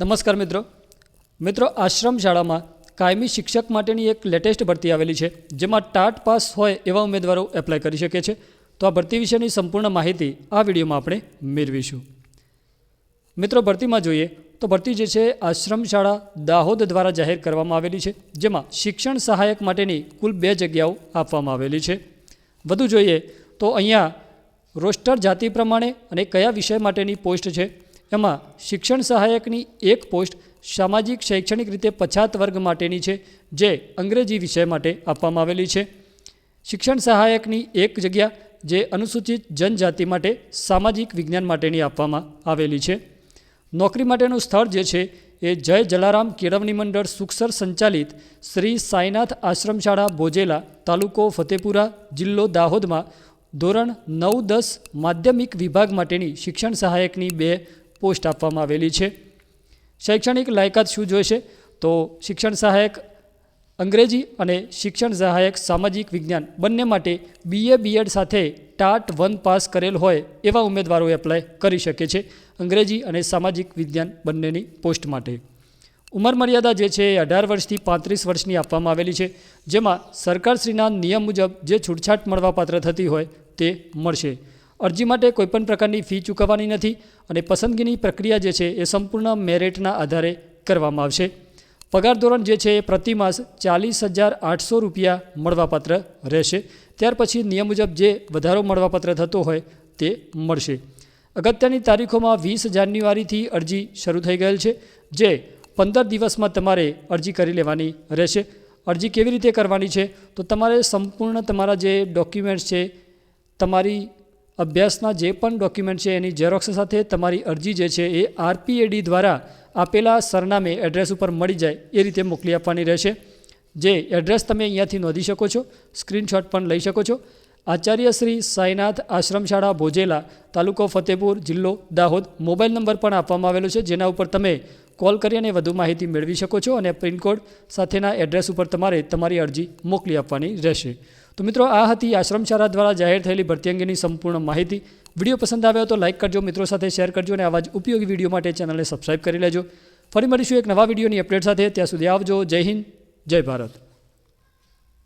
નમસ્કાર મિત્રો. મિત્રો, આશ્રમ શાળામાં કાયમી શિક્ષક માટેની એક લેટેસ્ટ ભરતી આવેલી છે, જેમાં ટાટ પાસ હોય એવા ઉમેદવારો એપ્લાય કરી શકે છે. તો આ ભરતી વિશેની સંપૂર્ણ માહિતી આ વિડીયોમાં આપણે મેળવીશું. મિત્રો, ભરતીમાં જોઈએ તો ભરતી જે છે, આશ્રમ શાળા દાહોદ દ્વારા જાહેર કરવામાં આવેલી છે, જેમાં શિક્ષણ સહાયક માટેની કુલ બે જગ્યાઓ આપવામાં આવેલી છે. વધુ જોઈએ તો અહીંયા રોસ્ટર જાતિ પ્રમાણે અને કયા વિષય માટેની પોસ્ટ છે એમાં શિક્ષણ સહાયકની એક પોસ્ટ સામાજિક શૈક્ષણિક રીતે પછાત વર્ગ માટેની છે, જે અંગ્રેજી વિષય માટે આપવામાં આવેલી છે. શિક્ષણ સહાયકની એક જગ્યા જે અનુસૂચિત જનજાતિ માટે સામાજિક વિજ્ઞાન માટેની આપવામાં આવેલી છે. નોકરી માટેનું સ્થળ જે છે, એ જય જલારામ કેળવણી મંડળ સુખસર સંચાલિત શ્રી સાંઈનાથ આશ્રમ શાળા, બોજેલા તાલુકો ફતેપુરા જિલ્લો દાહોદમાં ધોરણ નવ દસ માધ્યમિક વિભાગ માટેની શિક્ષણ સહાયકની બે પોસ્ટ આપવામાં આવેલી છે. શૈક્ષણિક લાયકાત શું જોઈશે? તો શિક્ષણ સહાયક અંગ્રેજી અને શિક્ષણ સહાયક સામાજિક વિજ્ઞાન બંને માટે બીએ બીએડ સાથે ટાટ વન પાસ કરેલ હોય એવા ઉમેદવારો એપ્લાય કરી શકે છે. અંગ્રેજી અને સામાજિક વિજ્ઞાન બંનેની પોસ્ટ માટે. ઉંમર મર્યાદા જે છે એ અઢાર વર્ષથી પાંત્રીસ વર્ષની આપવામાં આવેલી છે. જેમાં સરકારશ્રીના નિયમ મુજબ જે છૂટછાટ મળવાપાત્ર થતી હોય તે મળશે. અરજી માટે કોઈપણ પ્રકારની ફી ચૂકવવાની નથી અને પસંદગીની પ્રક્રિયા જે છે એ સંપૂર્ણ મેરિટના આધારે કરવામાં આવશે. પગાર ધોરણ જે છે એ પ્રતિમાસ ચાલીસ હજાર આઠસો રૂપિયા મળવાપાત્ર રહેશે. ત્યાર પછી નિયમ મુજબ જે વધારો મળવાપાત્ર થતો હોય તે મળશે. અગત્યની તારીખોમાં વીસ જાન્યુઆરીથી અરજી શરૂ થઈ ગયેલ છે, જે પંદર દિવસમાં તમારે અરજી કરી લેવાની રહેશે. અરજી કેવી રીતે કરવાની છે? તો તમારે સંપૂર્ણ તમારા જે ડોક્યુમેન્ટ્સ છે, તમારી અભ્યાસના જે પણ ડોક્યુમેન્ટ છે એની ઝેરોક્સ સાથે તમારી અરજી જે છે એ આરપીએડી દ્વારા આપેલા સરનામે એડ્રેસ ઉપર મળી જાય એ રીતે મોકલી આપવાની રહેશે. જે એડ્રેસ તમે અહીંયાથી નોંધી શકો છો, સ્ક્રીનશોટ પણ લઈ શકો છો. આચાર્ય શ્રી સાંઈનાથ આશ્રમશાળા ભોજેલા, તાલુકો ફતેપુર, જિલ્લો દાહોદ, મોબાઈલ નંબર પણ આપવામાં આવેલો છે, જેના ઉપર તમે કોલ કરી અને વધુ માહિતી મેળવી શકો છો અને પિનકોડ સાથેના એડ્રેસ ઉપર તમારે તમારી અરજી મોકલી આપવાની રહેશે. તો મિત્રો, આ હતી આશ્રમશાળા દ્વારા જાહેર થયેલી ભરતી અંગેની સંપૂર્ણ માહિતી. વીડિયો પસંદ આવ્યો તો લાઇક કરજો, મિત્રો સાથે શેર કરજો અને આવા જ ઉપયોગી વીડિયો માટે ચેનલને સબસ્ક્રાઇબ કરી લેજો. ફરી મળીશું એક નવા વિડીયોની અપડેટ સાથે. ત્યાં સુધી આવજો. જય હિન્દ, જય ભારત.